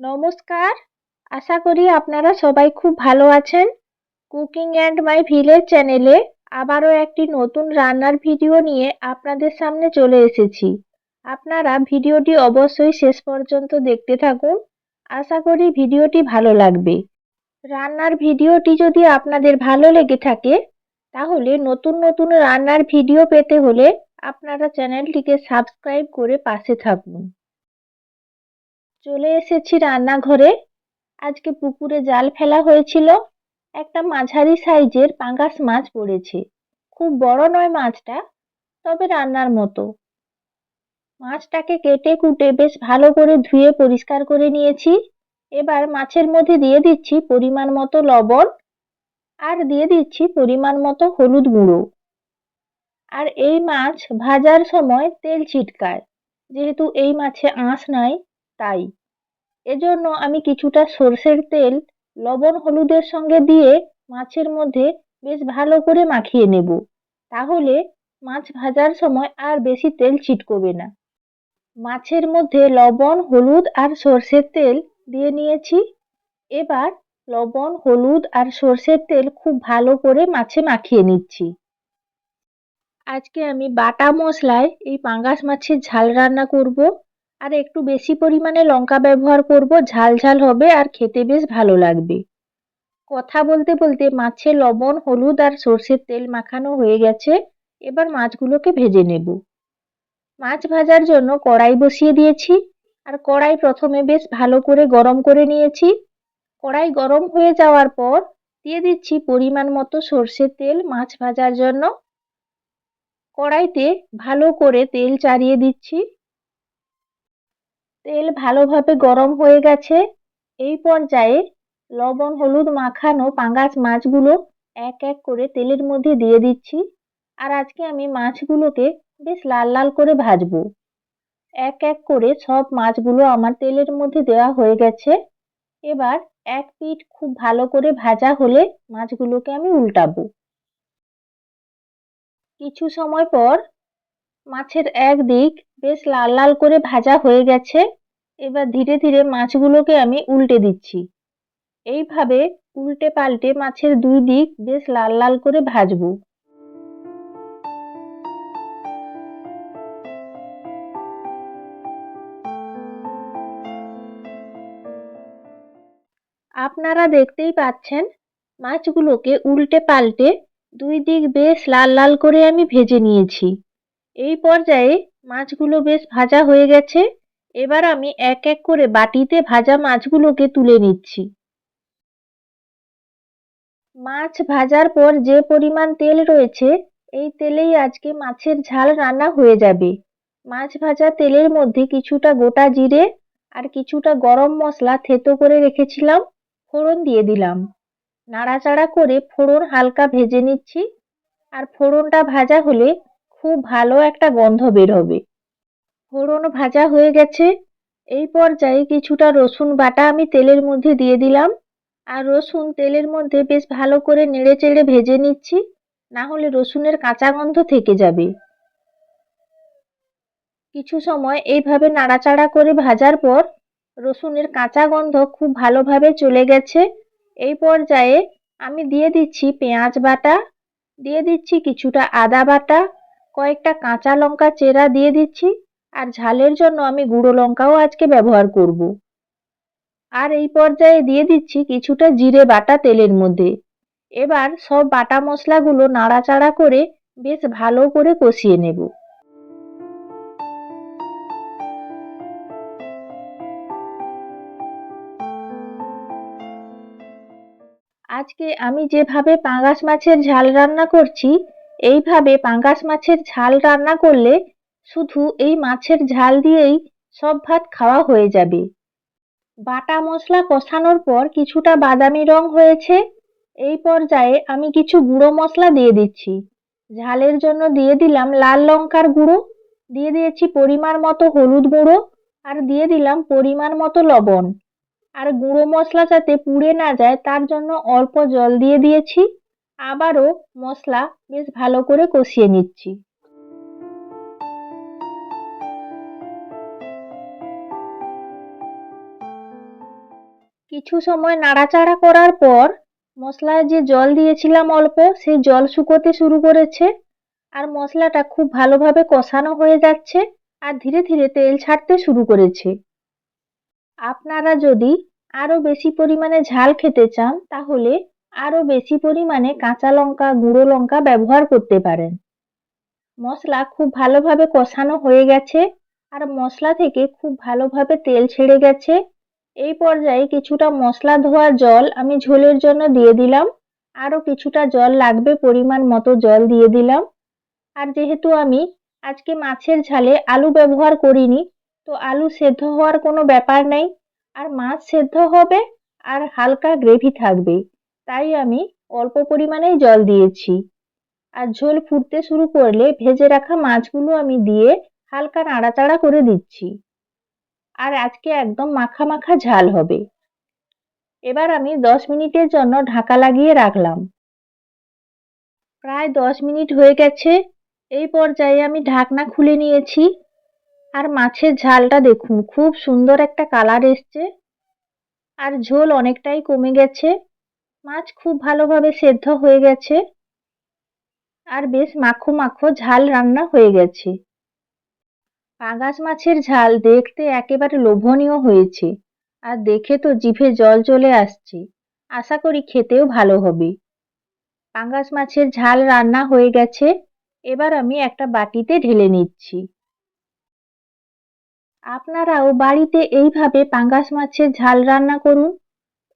নমস্কার। আশা করি আপনারা সবাই খুব ভালো আছেন। কুকিং অ্যান্ড মাই ভিলেজ চ্যানেলে আবারও একটি নতুন রান্নার ভিডিও নিয়ে আপনাদের সামনে চলে এসেছি। আপনারা ভিডিওটি অবশ্যই শেষ পর্যন্ত দেখতে থাকুন। আশা করি ভিডিওটি ভালো লাগবে। রান্নার ভিডিওটি যদি আপনাদের ভালো লেগে থাকে, তাহলে নতুন নতুন রান্নার ভিডিও পেতে হলে আপনারা চ্যানেলটিকে সাবস্ক্রাইব করে পাশে থাকুন। চলে এসেছি রান্নাঘরে। আজকে পুকুরে জাল ফেলা হয়েছিল। একটা মাঝারি সাইজের পাঙ্গাস মাছ পড়েছে। খুব বড় নয় মাছটা, তবে রান্নার মতো। মাছটাকে কেটে কুটে বেশ ভালো করে ধুয়ে পরিষ্কার করে নিয়েছি। এবার মাছের মধ্যে দিয়ে দিচ্ছি পরিমাণ মতো লবণ আর দিয়ে দিচ্ছি পরিমাণ মতো হলুদ গুঁড়ো। আর এই মাছ ভাজার সময় তেল ছিটকায়। যেহেতু এই মাছে আঁশ নাই তাই। এজন্য আমি কিছুটা সর্ষের তেল, লবণ হলুদের সঙ্গে দিয়ে মাছের মধ্যে বেশ ভালো করে মাখিয়ে নেব। তাহলে মাছ ভাজার সময় আর বেশি তেল ছিটকবে না। মাছের মধ্যে লবণ, হলুদ আর সর্ষের তেল দিয়ে নিয়েছি। এবার লবণ, হলুদ আর সর্ষের তেল খুব ভালো করে মাছে মাখিয়ে নিচ্ছি। আজকে আমি বাটা মশলায় এই পাঙ্গাস মাছের ঝাল রান্না করব। আর একটু বেশি পরিমাণে লঙ্কা ব্যবহার করব, ঝাল ঝাল হবে আর খেতে বেশ ভালো লাগবে। কথা বলতে বলতে মাছে লবণ, হলুদ আর সর্ষের তেল মাখানো হয়ে গেছে, এবার মাছগুলোকে ভেজে নেব। মাছ ভাজার জন্য কড়াই বসিয়ে দিয়েছি, আর কড়াই প্রথমে বেশ ভালো করে গরম করে নিয়েছি। কড়াই গরম হয়ে যাওয়ার পর দিয়ে দিচ্ছি পরিমাণ মতো সর্ষের তেল মাছ ভাজার জন্য। কড়াইতে ভালো করে তেল চারিয়ে দিচ্ছি। তেল ভালোভাবে গরম হয়ে গেছে। এই পর্যায়ে লবণ, হলুদ মাখানো পাঙ্গাস মাছগুলো এক এক করে তেলের মধ্যে দিয়ে দিচ্ছি। আর আজকে আমি মাছগুলোকে বেশ লাল লাল করে ভাজবো। এক এক করে সব মাছগুলো আমার তেলের মধ্যে দেওয়া হয়ে গেছে। এবার এক পিঠ খুব ভালো করে ভাজা হলে মাছগুলোকে আমি উল্টাবো। কিছু সময় পর মাছের এক দিক বেশ লাল লাল করে ভাজা হয়ে গেছে। এবার ধীরে ধীরে মাছগুলোকে আমি উল্টে দিচ্ছি। এইভাবে উল্টে পাল্টে মাছের দুই দিক বেশ লাল লাল করে ভাজবো। আপনারা দেখতেই পাচ্ছেন, মাছগুলোকে উল্টে পাল্টে দুই দিক বেশ লাল লাল করে আমি ভেজে নিয়েছি। এই পর্যায়ে মাছগুলো বেশ ভাজা হয়ে গেছে। এবার আমি এক এক করে বাটিতে ভাজা মাছগুলোকে তুলে নিচ্ছি। মাছ ভাজার পর যে পরিমাণ তেল রয়েছে, এই তেলেই আজকে মাছের ঝাল রান্না হয়ে যাবে। মাছ ভাজা তেলের মধ্যে কিছুটা গোটা জিরে আর কিছুটা গরম মশলা থেতো করে রেখেছিলাম, ফোড়ন দিয়ে দিলাম। নাড়াচাড়া করে ফোড়ন হালকা ভেজে নিচ্ছি, আর ফোড়নটা ভাজা হলে খুব ভালো একটা গন্ধ বের হবে ফোড়ন ভাজা হয়ে গেছে। এই পর্যায়ে কিছুটা রসুন বাটা আমি তেলের মধ্যে দিয়ে দিলাম। আর রসুন তেলের মধ্যে বেশ ভালো করে নেড়ে চেড়ে ভেজে নিচ্ছি। না হলে রসুনের কাঁচা গন্ধ থেকে যাবে। কিছু সময় এইভাবে নাড়াচাড়া করে ভাজার পর রসুনের কাঁচা গন্ধ খুব ভালোভাবে চলে গেছে। এই পর্যায়ে আমি দিয়ে দিচ্ছি পেঁয়াজ বাটা, দিয়ে দিচ্ছি কিছুটা আদা বাটা, কয়েকটা কাঁচা লঙ্কা চেরা দিয়ে দিচ্ছি। আর ঝালের জন্য আমি গুঁড়ো লঙ্কাও আজকে ব্যবহার করব। আর এই পর্যায়ে দিয়ে দিচ্ছি কিছুটা জিরে বাটা তেলের মধ্যে। এবার সব বাটা মশলাগুলো নাড়াচাড়া করে বেশ ভালো করে কষিয়ে নেব। আজকে আমি যেভাবে পাঙ্গাস মাছের ঝাল রান্না করছি, এইভাবে পাঙ্গাস মাছের ঝাল রান্না করলে শুধু এই মাছের ঝাল দিয়েই সব ভাত খাওয়া হয়ে যাবে। বাটা মশলা কষানোর পর কিছুটা বাদামি রং হয়েছে। এই পর্যায়ে আমি কিছু গুঁড়ো মশলা দিয়ে দিচ্ছি। ঝালের জন্য দিয়ে দিলাম লাল লঙ্কার গুঁড়ো, দিয়ে দিয়েছি পরিমাণ মতো হলুদ গুঁড়ো আর দিয়ে দিলাম পরিমাণ মতো লবণ। আর গুঁড়ো মশলা যাতে পুড়ে না যায় তার জন্য অল্প জল দিয়ে দিয়েছি। আবারও মশলা বেশ ভালো করে কষিয়ে নিচ্ছি। কিছু সময় নাড়াচাড়া করার পর মশলায় যে জল দিয়েছিলাম অল্প, সেই জল শুকোতে শুরু করেছে। আর মশলাটা খুব ভালোভাবে কষানো হয়ে যাচ্ছে আর ধীরে ধীরে তেল ছাড়তে শুরু করেছে। আপনারা যদি আরও বেশি পরিমাণে ঝাল খেতে চান, তাহলে আরও বেশি পরিমাণে কাঁচা লঙ্কা, গুঁড়ো লঙ্কা ব্যবহার করতে পারেন। মশলা খুব ভালোভাবে কষানো হয়ে গেছে আর মশলা থেকে খুব ভালোভাবে তেল ছেড়ে গেছে। এই পর্যায়ে কিছুটা মশলা ধোয়া জল আমি ঝোলের জন্য দিয়ে দিলাম। আরও কিছুটা জল লাগবে পরিমাণ মতো জল দিয়ে দিলাম। আর যেহেতু আমি আজকে মাছের ঝালে আলু ব্যবহার করিনি, তো আলু সেদ্ধ হওয়ার কোনো ব্যাপার নেই। আর মাছ সেদ্ধ হবে আর হালকা গ্রেভি থাকবে, তাই আমি অল্প পরিমাণেই জল দিয়েছি। আর ঝোল ফুটতে শুরু করলে ভেজে রাখা মাছগুলো আমি দিয়ে হালকা নাড়াচাড়া করে দিচ্ছি। আর আজকে একদম মাখা মাখা ঝাল হবে। এবার আমি দশ মিনিটের জন্য ঢাকা লাগিয়ে রাখলাম। প্রায় দশ মিনিট হয়ে গেছে, এই পর্যায়ে আমি ঢাকনা খুলে নিয়েছি। আর মাছের ঝালটা দেখুন, খুব সুন্দর একটা কালার এসছে। আর ঝোল অনেকটাই কমে গেছে। মাছ খুব ভালোভাবে সেদ্ধ হয়ে গেছে। আর বেশ মাখো মাখো ঝাল রান্না হয়ে গেছে। পাঙাশ মাছের ঝাল দেখতে একেবারে লোভনীয় হয়েছে। আর দেখে তো জিভে জল চলে আসছে। আশা করি খেতেও ভালো হবে। পাঙ্গাস মাছের ঝাল রান্না হয়ে গেছে। এবার আমি একটা বাটিতে ঢেলে নিচ্ছি। আপনারাও বাড়িতে এইভাবে পাঙ্গাস মাছের ঝাল রান্না করুন।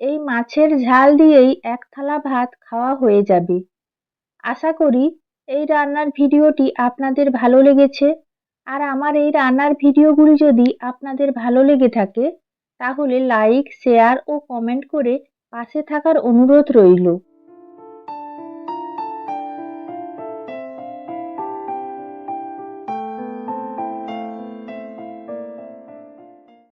এই মাছের ঝাল দিয়েই এক থালা ভাত খাওয়া হয়ে যাবে। আশা করি এই রান্নার ভিডিওটি আপনাদের ভালো লেগেছে। আর আমার এই রান্নার ভিডিওগুলি যদি আপনাদের ভালো লেগে থাকে, তাহলে লাইক শেয়ার ও কমেন্ট করে পাশে থাকার অনুরোধ রইল।